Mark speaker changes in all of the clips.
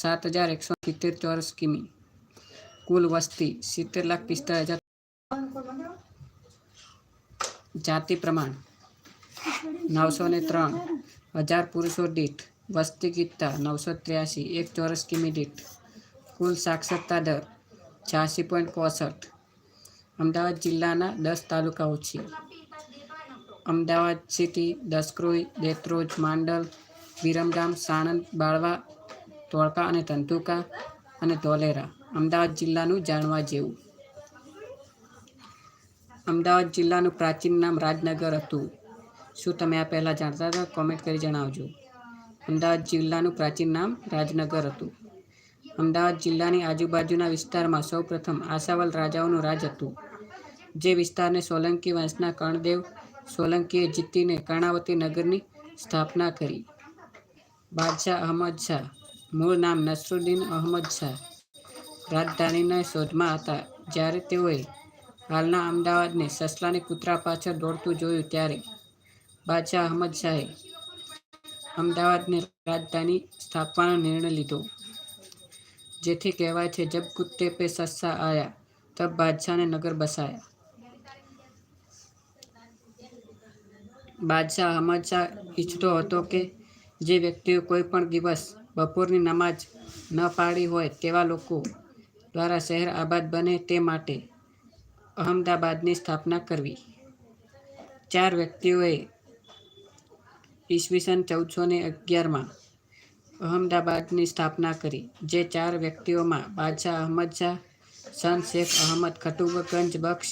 Speaker 1: સાત હજાર એકસો સિત્તેર ચોરસ કિમી. કુલ વસ્તી સિત્તેર લાખ પિસ્તાળીસ હજાર જાતિ પ્રમાણ નવસો ને ત્રણ હજાર પુરુષો દીઠ. વસ્તી ગીતતા નવસો ત્ર્યાસી, એક ચોરસ કિમી દીઠ. કુલ સાક્ષરતા દર છ્યાસી પોઈન્ટ કોસઠ અમદાવાદ જિલ્લાના દસ તાલુકાઓ છે. અમદાવાદ સિટી, દસક્રોઈ, દેત્રોજ, માંડલ, વિરમગામ, સાણંદ, બાળવા ધોળકા અને ધંધુકા અને ધોલેરા, અમદાવાદ જિલ્લાનું જાણવા જેવું. અમદાવાદ જિલ્લાનું પ્રાચીન નામ રાજનગર હતું. શું તમે આ પહેલાં જાણતા હતા? કોમેન્ટ કરી જણાવજો. અમદાવાદ જિલ્લાનું પ્રાચીન નામ રાજનગર હતું. અમદાવાદ જિલ્લાની આજુબાજુના વિસ્તારમાં સૌપ્રથમ આશાવલ રાજાઓનું રાજ હતું. જે વિસ્તારને સોલંકી વંશના કર્ણદેવ, સોલંકીએ જીતીને કર્ણાવતી નગરની સ્થાપના કરી. બાદશાહ અહમદ શાહ મૂળ નામ નસરુદ્દીન અહમદ શાહ. રાજધાનીના શોધમાં હતા. જ્યારે તેઓએ હાલના અમદાવાદને સસલાની કૂતરા પાછળ દોડતું જોયું ત્યારે બાદશાહ અહમદ શાહે અમદાવાદને રાજધાની સ્થાપવાનો નિર્ણય લીધો. જેથી કહેવાય છે, જબ કુત્તે પે સસ્સા આયા, તબ બાદશાહને નગર બસાયા. બાદશાહ અહમદ શાહ ઈચ્છતો હતો કે જે વ્યક્તિઓ કોઈ પણ દિવસ બપોરની નમાજ ન પાડી હોય તેવા લોકો દ્વારા શહેર આબાદ બને તે માટે અહમદાબાદની સ્થાપના કરવી. ચાર વ્યક્તિઓએ ઈસવીસન ચૌદસો ને અગિયારમાં અહમદાબાદની સ્થાપના કરી, જે ચાર વ્યક્તિઓમાં બાદશાહ અહમદ શાહ, સન શેખ અહમદ ખટુબગંજ બક્ષ,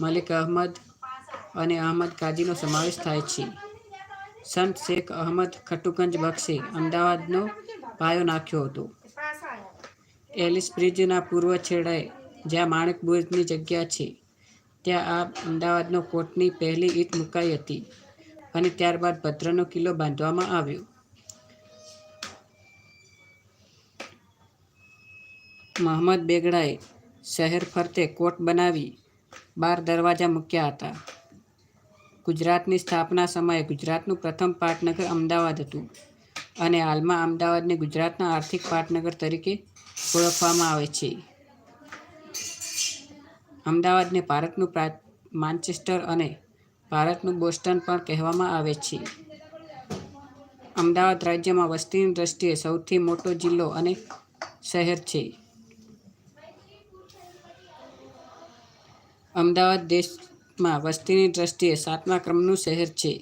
Speaker 1: મલિક અહમદ અને અહમદ કાજીનો સમાવેશ થાય છે. સંત શેખ અહમદ ખટુગંજ બક્ષે અમદાવાદનો પાયો નાખ્યો હતો. એલિસ બ્રિજના પૂર્વ છેડાએ જ્યાં માણેક બુર્જની જગ્યા છે, ત્યાં આ અમદાવાદનો કોટની પહેલી ઈંટ મુકાઈ હતી અને ત્યારબાદ ભદ્રનો કિલ્લો બાંધવામાં આવ્યો. મોહમ્મદ બેગડાએ શહેર ફરતે કોટ બનાવી બાર દરવાજા મૂક્યા હતા. ગુજરાતની સ્થાપના સમયે ગુજરાતનું પ્રથમ પાટનગર અમદાવાદ હતું અને હાલમાં અમદાવાદને ગુજરાતના આર્થિક પાટનગર તરીકે ઓળખવામાં આવે છે. અમદાવાદને ભારતનું માન્ચેસ્ટર અને ભારતનું બોસ્ટન પણ કહેવામાં આવે છે. અમદાવાદ રાજ્યમાં વસ્તીની દ્રષ્ટિએ સૌથી મોટો જિલ્લો અને શહેર છે. અમદાવાદ દેશમાં વસ્તીની દ્રષ્ટિએ સાતમા ક્રમનું શહેર છે.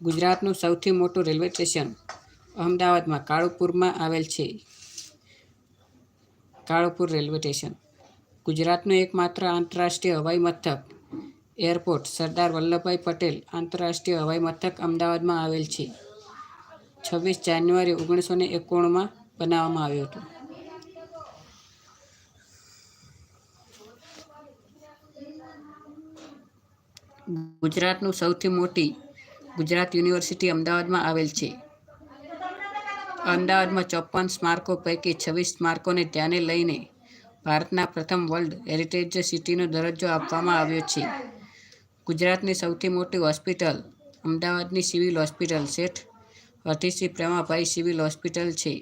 Speaker 1: ગુજરાતનું સૌથી મોટું રેલવે સ્ટેશન અમદાવાદમાં કાળુપુરમાં આવેલ છે. Kalupur railway station. ગુજરાતનું એકમાત્ર આંતરરાષ્ટ્રીય હવાઈ મથક એરપોર્ટ સરદાર વલ્લભભાઈ પટેલ આંતરરાષ્ટ્રીય હવાઈ મથક અમદાવાદમાં આવેલ છે. છવ્વીસ જાન્યુઆરી ઓગણીસો ને એકોણમાં બનાવવામાં આવ્યું હતું. ગુજરાતનું સૌથી મોટી ગુજરાત યુનિવર્સિટી અમદાવાદમાં આવેલ છે. અમદાવાદમાં ચોપન સ્મારકો પૈકી છવ્વીસ સ્મારકોને ધ્યાને લઈને ભારતના પ્રથમ વર્લ્ડ હેરિટેજ સિટીનો દરજ્જો આપવામાં આવ્યો છે. ગુજરાતની સૌથી મોટી હોસ્પિટલ અમદાવાદની સિવિલ હોસ્પિટલ શેઠ અતિશી પ્રેમાભાઈ સિવિલ હોસ્પિટલ છે,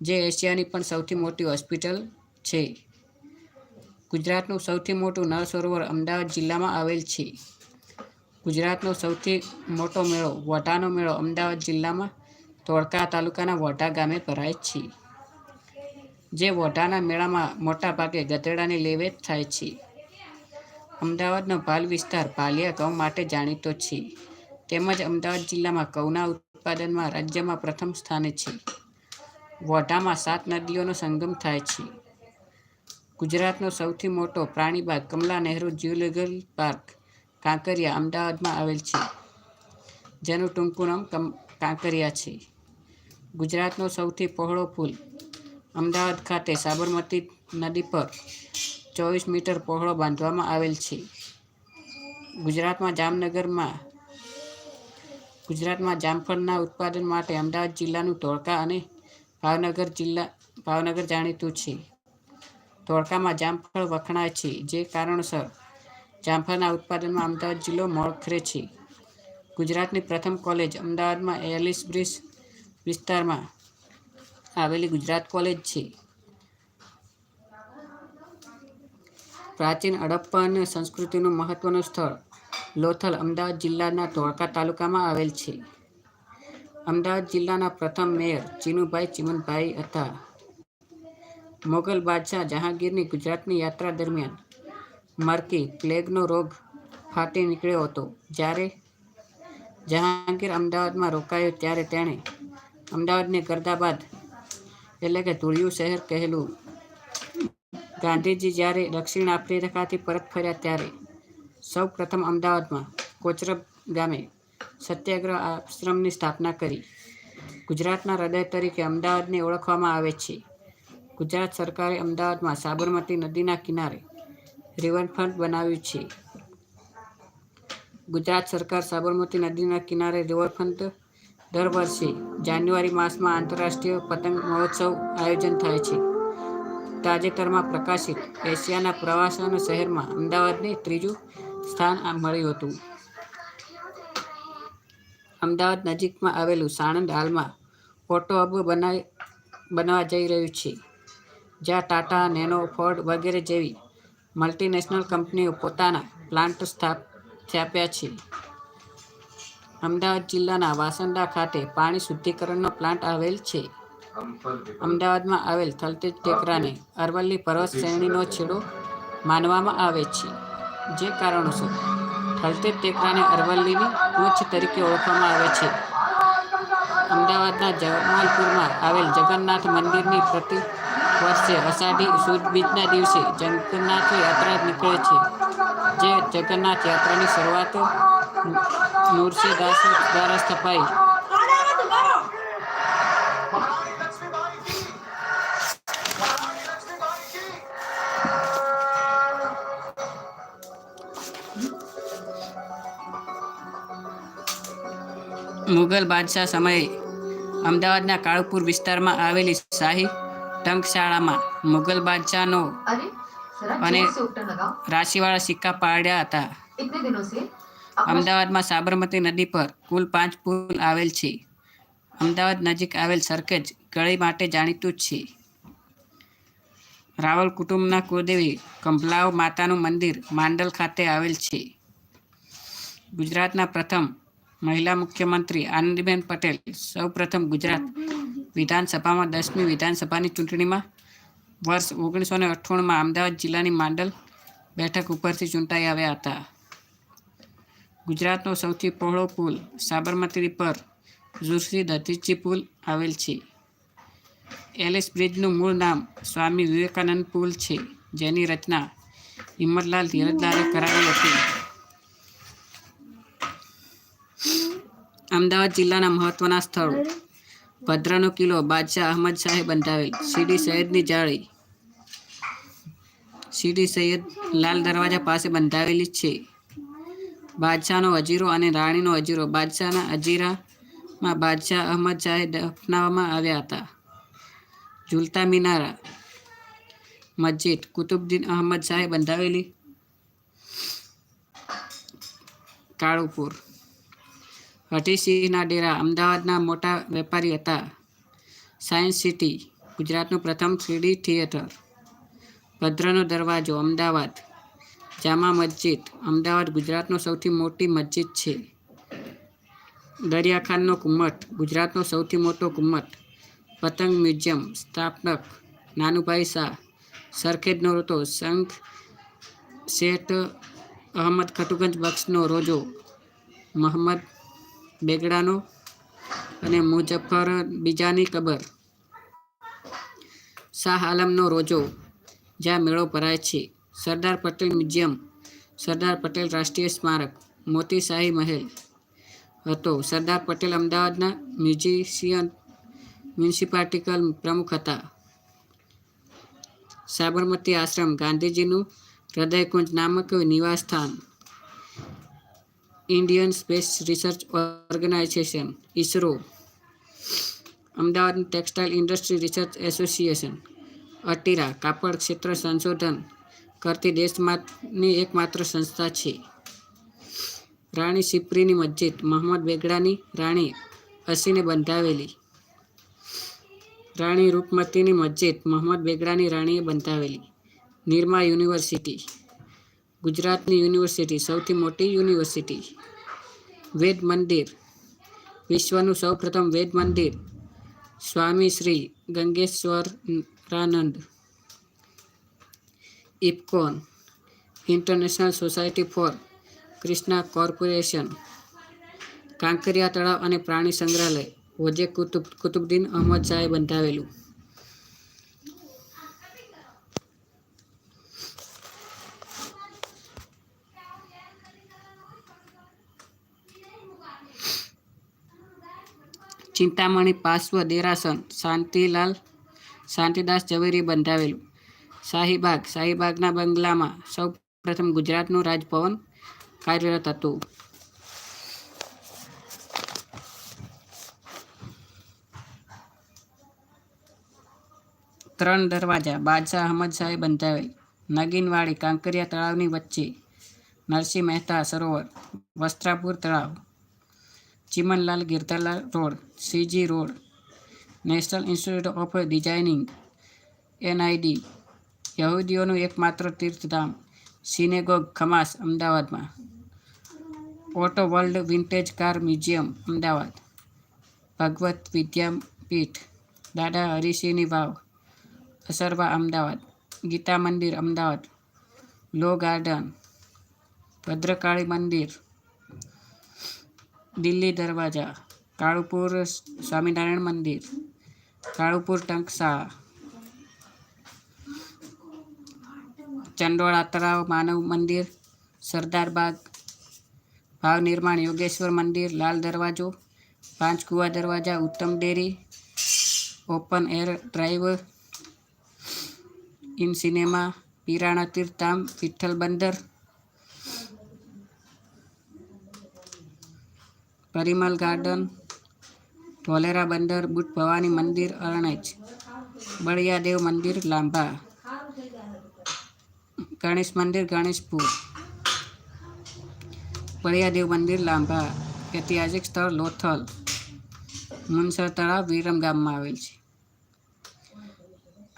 Speaker 1: જે એશિયાની પણ સૌથી મોટી હોસ્પિટલ છે. ગુજરાતનું સૌથી મોટું નળ સરોવર અમદાવાદ જિલ્લામાં આવેલ છે. ગુજરાતનો સૌથી મોટો મેળો વોઢાનો મેળો અમદાવાદ જિલ્લામાં ધોળકા તાલુકાના વોઢા ગામે ભરાય છે. જે વોઢાના મેળામાં મોટા ભાગે ગધેડાની લેવેચ થાય છે. અમદાવાદનો ભાલ વિસ્તાર ભાલિયા ઘઉં માટે જાણીતો છે. તેમજ અમદાવાદ જિલ્લામાં ઘઉંના ઉત્પાદનમાં રાજ્યમાં પ્રથમ સ્થાને છે. વોઢામાં સાત નદીઓનો સંગમ થાય છે. ગુજરાતનો સૌથી મોટો પ્રાણીબાગ કમલા નહેરુ જ્યુલોજિકલ પાર્ક કાંકરિયા અમદાવાદમાં આવેલ છે. જેનું ટૂંકું નામ કાંકરિયા છે. ગુજરાતનો સૌથી પહોળો પુલ અમદાવાદ ખાતે સાબરમતી નદી પર ચોવીસ મીટર પહોળો બાંધવામાં આવેલ છે. ગુજરાતમાં જામનગરમાં, ગુજરાતમાં જામફળના ઉત્પાદન માટે અમદાવાદ જિલ્લાનું ધોળકા અને ભાવનગર જિલ્લા, ભાવનગર જાણીતું છે. ધોળકામાં જામફળ વખણાય છે, જે કારણસર જામફળના ઉત્પાદનમાં અમદાવાદ જિલ્લો મોખરે છે. ગુજરાતની પ્રથમ કોલેજ અમદાવાદમાં એલિસ બ્રિજ વિસ્તારમાં આવેલી ગુજરાત કોલેજ છે. પ્રાચીન હડપ્પન સંસ્કૃતિનું મહત્વનું સ્થળ લોથલ અમદાવાદ જિલ્લાના ધોળકા તાલુકામાં આવેલ છે. અમદાવાદ જિલ્લાના પ્રથમ મેયર ચીનુભાઈ ચીમનભાઈ હતા. મોગલ બાદશાહ જહાંગીરની ગુજરાતની યાત્રા દરમિયાન મરકી પ્લેગનો રોગ ફાટી નીકળ્યો હતો. જ્યારે જહાંગીર અમદાવાદમાં રોકાયો, ત્યારે તેણે અમદાવાદને ગરદાબાદ એટલે કે ધૂળિયું શહેર કહેલું. ગાંધીજી જ્યારે દક્ષિણ આફ્રિકાથી પરત ફર્યા, ત્યારે સૌ પ્રથમ અમદાવાદમાં કોચરબ ગામે સત્યાગ્રહ આશ્રમની સ્થાપના કરી. ગુજરાતના હૃદય તરીકે અમદાવાદને ઓળખવામાં આવે છે. ગુજરાત સરકારે અમદાવાદમાં સાબરમતી નદીના કિનારે રિવરફ્રન્ટ બનાવ્યું છે. ગુજરાત સરકાર સાબરમતી નદીના કિનારે રિવરફ્રન્ટ દર વર્ષે જાન્યુઆરી માસમાં આંતરરાષ્ટ્રીય પતંગ મહોત્સવ આયોજન થાય છે. તાજેતરમાં પ્રકાશિત એશિયાના પ્રવાસન શહેરમાં અમદાવાદને ત્રીજું સ્થાન મળ્યું હતું. અમદાવાદ નજીકમાં આવેલું સાણંદ હાલમાં ઓટો હબ બનાવી બનવા જઈ રહ્યું છે. જ્યાં ટાટા, નેનો, ફોર્ડ વગેરે જેવી મલ્ટીનેશનલ કંપનીઓ પોતાના પ્લાન્ટ સ્થાપ, સ્થાપ્યા છે. અમદાવાદ જિલ્લાના વાસંદા ખાતે પાણી શુદ્ધિકરણનો પ્લાન્ટ આવેલ છે. અમદાવાદમાં આવેલ થલતેજ ટેકરાને અરવલ્લી પર્વત શ્રેણીનો છેડો માનવામાં આવે છે. જે કારણોસર થલતેજ ટેકરાને અરવલ્લીની પૂંછ તરીકે ઓળખવામાં આવે છે. અમદાવાદના જમાલપુરમાં આવેલ જગન્નાથ મંદિરની પ્રતિ વર્ષે અષાઢી સુદ બીજના દિવસે જગન્નાથ યાત્રા નીકળે છે. જે જગન્નાથ યાત્રાની શરૂઆત નૂરસીદાસ દ્વારા સ્થપાઈ. મુગલ બાદશાહ સમયે અમદાવાદના કાળુપુર વિસ્તારમાં આવેલી શાહી ટંકશાળામાં મુગલ બાદશાહનો
Speaker 2: અને
Speaker 1: રાશિવાળા સિક્કા પાડ્યા હતા. અમદાવાદમાં સાબરમતી નદી પર કુલ પાંચ પુલ આવેલ છે. અમદાવાદ નજીક આવેલ સરખેજ કળી માટે જાણીતું જ છે. રાવલ કુટુંબના કુળદેવી કંભલાવ માતાનું મંદિર માંડલ ખાતે આવેલ છે. ગુજરાતના પ્રથમ મહિલા મુખ્યમંત્રી આનંદીબેન પટેલ સૌ પ્રથમ ગુજરાત વિધાનસભામાં દસમી વિધાનસભાની ચૂંટણીમાં વર્ષ ઓગણીસો ને અઠ્ઠાણુંમાં અમદાવાદ જિલ્લાની માંડલ બેઠક ઉપરથી ચૂંટાઈ આવ્યા હતા. ગુજરાતનો સૌથી પહોળો પુલ સાબરમતી પર ઝુરસી દધીચી પુલ આવેલ છે. એલિસ બ્રિજનું મૂળ નામ સ્વામી વિવેકાનંદ પુલ છે, જેની રચના હિંમતલાલ ધીરજલાલે કરાવી હતી. અમદાવાદ જિલ્લાના મહત્વના સ્થળો ભદ્રનો કિલ્લો બાદશાહ અહમદ શાહે બંધાવેલ. સીડી સૈયદની જાળી. સીડી સૈયદ લાલ દરવાજા પાસે બંધાવેલી છે. બાદશાહનો અજીરો અને રાણીનો અજીરો. બાદશાહના અજીરામાં બાદશાહ અહમદ શાહે દફનાવવામાં આવ્યા હતા. ઝુલતા મિનારા મસ્જિદ. કુતુબદ્દીન અહમદ શાહે બંધાવેલી. કાળુપુર. હઠીસિંહના ડેરા અમદાવાદના મોટા વેપારી હતા. સાયન્સ સિટી, ગુજરાતનું પ્રથમ થ્રીડી થિયેટર. ભદ્રનો દરવાજો, અમદાવાદ. જામા મસ્જિદ, અમદાવાદ ગુજરાતનો સૌથી મોટી મસ્જિદ છે. દરિયાખાનનો કુમ્મટ, ગુજરાતનો સૌથી મોટો કુમ્મટ. પતંગ મ્યુઝિયમ સ્થાપનક નાનુભાઈ શાહ. સરખેજનો રોતો શંખ શેઠ અહમદ ખટુગંજ બક્ષનો રોજો. મોહમ્મદ બેગડાનો અને મુજફ્ફર બીજાની કબર. શાહ આલમનો રોજો, જ્યાં મેળો ભરાય છે. સરદાર પટેલ મ્યુઝિયમ, સરદાર પટેલ રાષ્ટ્રીય સ્મારક મોતી શાહી મહેલ હતો. સરદાર પટેલ અમદાવાદના મ્યુઝિશિયન મ્યુનિસિપાલિટીકલ પ્રમુખ હતા. સાબરમતી આશ્રમ ગાંધીજીનું હૃદયકુંજ નામક નિવાસસ્થાન Indian space research organisation ISRO Ahmedabad textile industry research association ATIRA કાપડ ક્ષેત્ર સંશોધન કરતી દેશમાંની એકમાત્ર સંસ્થા છે. રાણી સિપ્રીની મસ્જિદ મોહમ્મદ બેગડાની રાણી અસીને બંધાવેલી. રાણી રૂપમતીની મસ્જિદ મોહમ્મદ બેગડાની રાણીએ બંધાવેલી. નિરમા યુનિવર્સિટી ગુજરાતની યુનિવર્સિટી, સૌથી મોટી યુનિવર્સિટી, વેદ મંદિર, વિશ્વનું સૌપ્રથમ વેદ મંદિર, Swami Shri Gangeshwaranand ઇપકોન international society for Krishna corporation, Kankaria તળાવ અને પ્રાણી સંગ્રહાલય, વજે કુતુબ, કુતુબદ્દીન અહમદ શાહે બંધાવેલું. ચિંતામણી પાર્શ્વ દેરાસન શાંતિલાલ શાંતિદાસ ઝવેરી બંધાવેલું શાહીબાગ શાહીબાગના બંગલામાં સૌ પ્રથમ ગુજરાતનું રાજભવન કાર્યરત હતું ત્રણ દરવાજા બાદશાહ અહમદ શાહે બંધાવેલ નગીનવાડી કાંકરિયા તળાવની વચ્ચે નરસિંહ મહેતા સરોવર વસ્ત્રાપુર તળાવ Chimanlal Girdharlal road C G road national institute of designing NID યહૂદીઓનું એકમાત્ર તીર્થધામ સિનેગોગ ખમાસ અમદાવાદમાં auto world vintage car museum Ahmedabad ભગવત વિદ્યાપીઠ દાદા હરિસિંહની વાવ અસરવા અમદાવાદ ગીતા મંદિર અમદાવાદ લો ગાર્ડન ભદ્રકાળી મંદિર દિલ્હી દરવાજા, કાળુપુર સ્વામિનારાયણ મંદિર, કાળુપુર ટંકસા ચંડોળા તળાવ માનવ મંદિર, સરદાર બાગ, ભાવ નિર્માણ યોગેશ્વર મંદિર, લાલ દરવાજો, પાંચકુવા દરવાજા, Uttam dairy, open air drive, in cinema, Pirana તીર્થધામ, વિઠ્ઠલ બંદર પરિમલ ગાર્ડન, ધોલેરા બંદર, બુટ ભવાની મંદિર, અરણેજ, બળિયાદેવ મંદિર, લાંભા, ગણેશ મંદિર, ગણેશપુર, બળિયાદેવ મંદિર, લાંભા, ઐતિહાસિક સ્થળ લોથલ, મુનસર તળાવ, વિરમ ગામમાં આવેલ છે.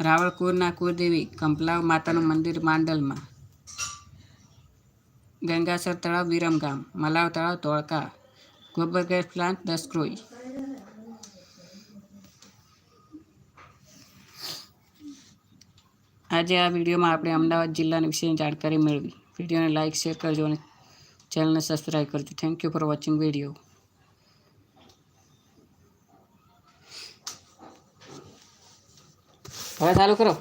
Speaker 1: રાવળકુરના કુળદેવી કંપલાવ માતાનું મંદિર માંડલમાં. ગંગાસર તળાવ વિરમગામ મલાવ તળાવ, ધોળકા ગોબર ગેસ પ્લાન્ટ દસક્રોઈ આજે આ વિડીયોમાં આપણે અમદાવાદ જિલ્લાની વિશેની જાણકારી મેળવી. વિડીયોને લાઇક શેર કરજો અને ચેનલને સબસ્ક્રાઈબ કરજો. Thank you for watching video હવે ચાલુ કરો.